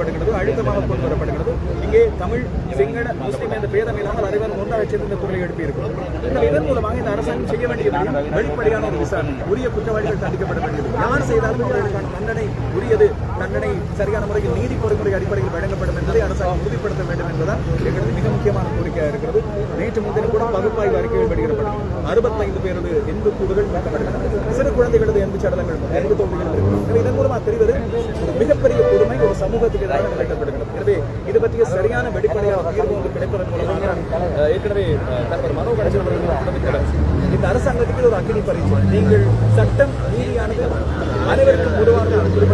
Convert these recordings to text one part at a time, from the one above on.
கொண்டுவரப்படுகிறது அழுத்தமாக கொண்டு வரப்படுகிறது இங்கே தமிழ் சிங்கள முஸ்லீம் என்ற பேதம் இல்லாமல் அனைவரும் ஒன்றாக சேர்ந்து இந்த குரலை எழுப்பியிருக்கிறோம். இந்த இதன் மூலமாக இந்த அரசாங்கம் செய்ய வேண்டியது வெளிப்படையான ஒரு விசாரணை. உரிய குற்றவாளிகள் தண்டிக்கப்பட வேண்டியது. யார் செய்தாலும் அவர்களுக்கான தண்டனை உரியது. தண்டனை சரியான முறையில் நீதி பொறிமுறை அடிப்படையில் வழங்கப்படும் என்பதை அரசாங்கம் உறுதிப்படுத்த வேண்டும் என்பதால் எங்களது மிக முக்கியமான கோரிக்கையாக இருக்கிறது. நேற்று முன்தினம் கூட பகுப்பாய்வு அறிக்கைகள் வெளியிடப்படும் அறுபத்தைந்து பேரது எண்பு கூடுகள் சிறு குழந்தைகளது எண்பு சடலங்கள் எண்பு தோல்விகள் இருக்கு எனவே இதன் மூலமாக தெரிவது ஒரு மிகப்பெரிய கொடுமை ஒரு சமூகத்துக்கு எதிராக நிலைக்கப்படுகிறது எனவே இது பற்றிய சரியான வெளிப்படையான தீர்வு மூலமாக ஏற்கனவே தலைவர் மனோ கணேசன் இந்த அரசாங்கத்துக்கு ஒரு அக்னி பரீட்சை. நீங்கள் சட்டம் நீதியானது அனைவருக்கும் உருவானது என்று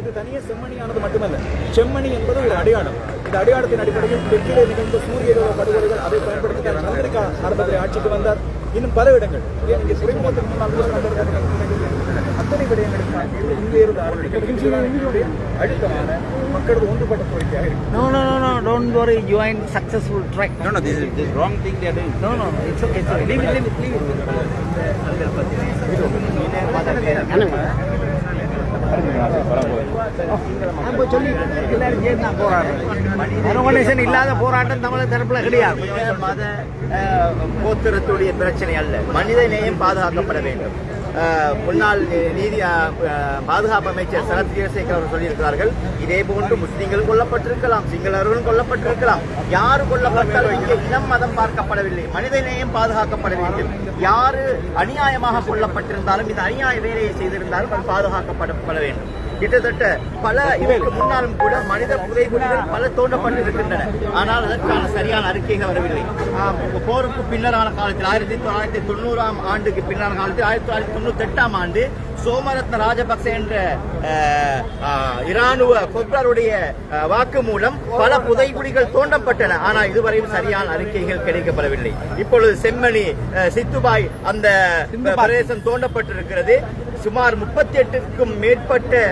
இது தனியே செம்மணியானது மட்டுமல்ல செம்மணி என்பது ஒரு அடையாளம். இந்த அடையாளத்தின் அடிப்படையில் தெற்கிலே நிகழ்ந்த சூரிய படுகொலைகள் அதை பயன்படுத்தி அமெரிக்கா ஆரம்பத்தில் ஆட்சிக்கு வந்தார். இன்னும் பல இடங்கள். ஏன் இங்கே துறைமுகத்துக்கு முன்னால் இங்கே இருந்து அழுத்தமான மக்களது ஒன்றுபட்ட கோரிக்கையாக இருக்கு. நான் போய் சொல்லி எல்லாரும் சேர்ந்து நான் போராடுறேன் மனோகணேசன் இல்லாத போராட்டம் தமிழக தரப்புல கிடையாது மத கோத்திரத்துடைய பிரச்சனை அல்ல. மனித நேயம் பாதுகாக்கப்பட வேண்டும். முன்னாள் நீதி பாதுகாப்பு அமைச்சர் சரத் வீரசேகர் அவர்கள் சொல்லியிருக்கிறார்கள். இதே போன்று முஸ்லீம்கள் கொல்லப்பட்டிருக்கலாம் சிங்களவர்களும் கொல்லப்பட்டிருக்கலாம். யாரு கொல்லப்பட்டாலும் இங்கே இனம் மதம் பார்க்கப்படவில்லை மனிதனையும் பாதுகாக்கப்படவில்லை. பாதுகாக்கப்பட வேண்டும் யாரு அநியாயமாக கொல்லப்பட்டிருந்தாலும் இந்த அநியாய வேலையை செய்திருந்தாலும் அது பாதுகாக்கப்பட வேண்டும். கிட்டத்தட்ட பல இதற்கு முன்னாலும் கூட மனித புதைகுழிகள் பல தோண்டப்பட்டிருக்கின்றன. ஆனால் அதற்கான சரியான அறிக்கைகள் வரவில்லை. போருக்கு பின்னரான காலத்தில் ஆயிரத்தி தொள்ளாயிரத்தி தொண்ணூறாம் ஆண்டுக்கு பின்னரான காலத்தில் ஆயிரத்தி தொள்ளாயிரத்தி தொண்ணூத்தி எட்டாம் ஆண்டு சோமரத்ன ராஜபக்ச என்ற இராணுவ கொப்ரருடைய வாக்கு மூலம் பல புதைகுழிகள் தோண்டப்பட்டன. ஆனால் இதுவரையும் சரியான அறிக்கைகள் கிடைக்கப்படவில்லை. இப்பொழுது செம்மணி சித்துபாய் அந்த பிரதேசம் தோண்டப்பட்டிருக்கிறது. சுமார் முப்பத்தி எட்டுக்கும் மேற்பட்ட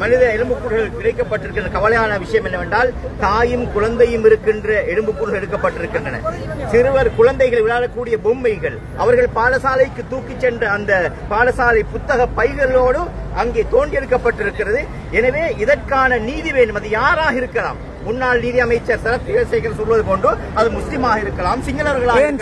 மனித எலும்புக்கூடுகள் கிடைக்கப்பட்டிருக்கின்ற கவலையான விஷயம் என்னவென்றால் தாயும் குழந்தையும் இருக்கின்ற எலும்புக்கூடுகள் எடுக்கப்பட்டிருக்கின்றன. சிறுவர் குழந்தைகள் விளையாடக்கூடிய பொம்மைகள் அவர்கள் பாடசாலைக்கு தூக்கிச் சென்ற அந்த பாடசாலை புத்தக பைகளோடு அங்கே தோண்டி எடுக்கப்பட்டிருக்கிறது எனவே இதற்கான நீதி வேண்டும் அது யாராக இருக்கலாம்? முன்னாள் நீதி அமைச்சர் சரத் வீரசேகர் சொல்வது போன்று அது முஸ்லிமாக இருக்கலாம் சிங்களவர்களாக ஏன்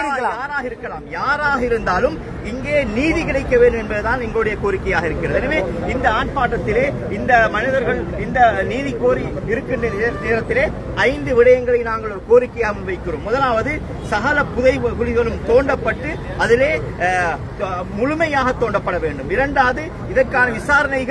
இருக்கலாம். யாராக இருக்கலாம் யாராக இருந்தாலும் இங்கே நீதி கிடைக்க வேண்டும் என்பதுதான் எங்களுடைய கோரிக்கையாக இருக்கிறது. எனவே இந்த ஆர்ப்பாட்டத்திலே இந்த மனிதர்கள் இந்த நீதி கோரி இருக்கின்ற நேரத்திலே ஐந்து விடயங்களை நாங்கள் ஒரு கோரிக்கையாக முன்வைக்கிறோம் முதலாவது சகல புதை குழிகளும் தோண்டப்பட்டு அதிலே முழுமையாக தோண்டப்பட வேண்டும். இரண்டாவது இதற்கான விசாரணைகள்